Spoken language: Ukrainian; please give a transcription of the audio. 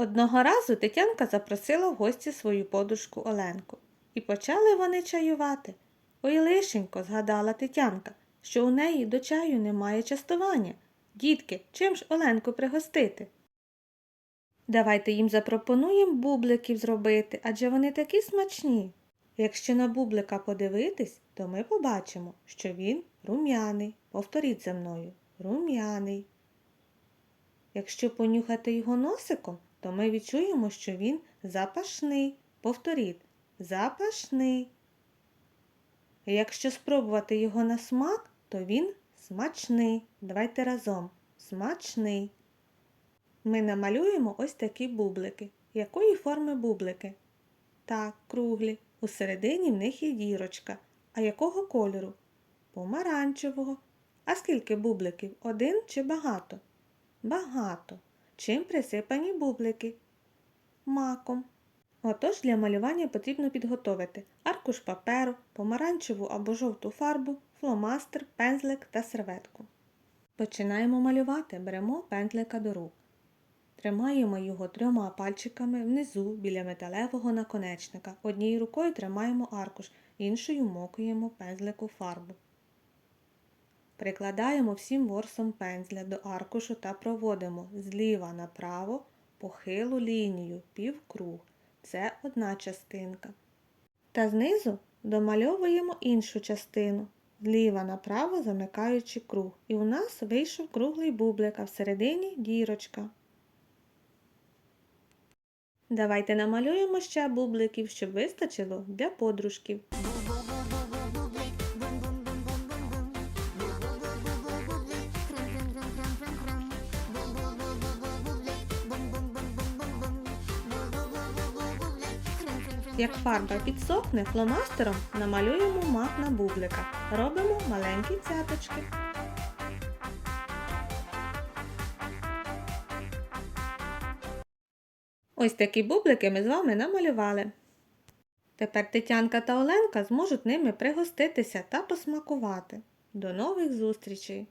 Одного разу Тетянка запросила в гості свою подружку Оленку. І почали вони чаювати. Ой, лишенько, згадала Тетянка, що у неї до чаю немає частування. Дітки, чим ж Оленку пригостити? Давайте їм запропонуємо бубликів зробити, адже вони такі смачні. Якщо на бублика подивитись, то ми побачимо, що він рум'яний. Повторіть за мною рум'яний. Якщо понюхати його носиком, то ми відчуємо, що він запашний. Повторіть запашний. Якщо спробувати його на смак, то він смачний. Давайте разом. Смачний. Ми намалюємо ось такі бублики. Якої форми бублики? Так, круглі. Усередині в них є дірочка. А якого кольору? Помаранчевого. А скільки бубликів? Один чи багато? Багато. Чим присипані бублики? Маком. Отож для малювання потрібно підготовити аркуш паперу, помаранчеву або жовту фарбу, фломастер, пензлик та серветку. Починаємо малювати. Беремо пензлика до рук. Тримаємо його трьома пальчиками внизу біля металевого наконечника. Однією рукою тримаємо аркуш, іншою мокуємо пензлику фарбу. Прикладаємо всім ворсом пензля до аркушу та проводимо зліва направо похилу лінію півкруг. Це одна частинка. Та знизу домальовуємо іншу частину, зліва направо замикаючи круг. І у нас вийшов круглий бублик, а всередині дірочка. Давайте намалюємо ще бубликів, щоб вистачило для подружків. Як фарба підсохне, фломастером намалюємо мах на бублика. Робимо маленькі цяточки. Ось такі бублики ми з вами намалювали. Тепер Тетянка та Оленка зможуть ними пригоститися та посмакувати. До нових зустрічей!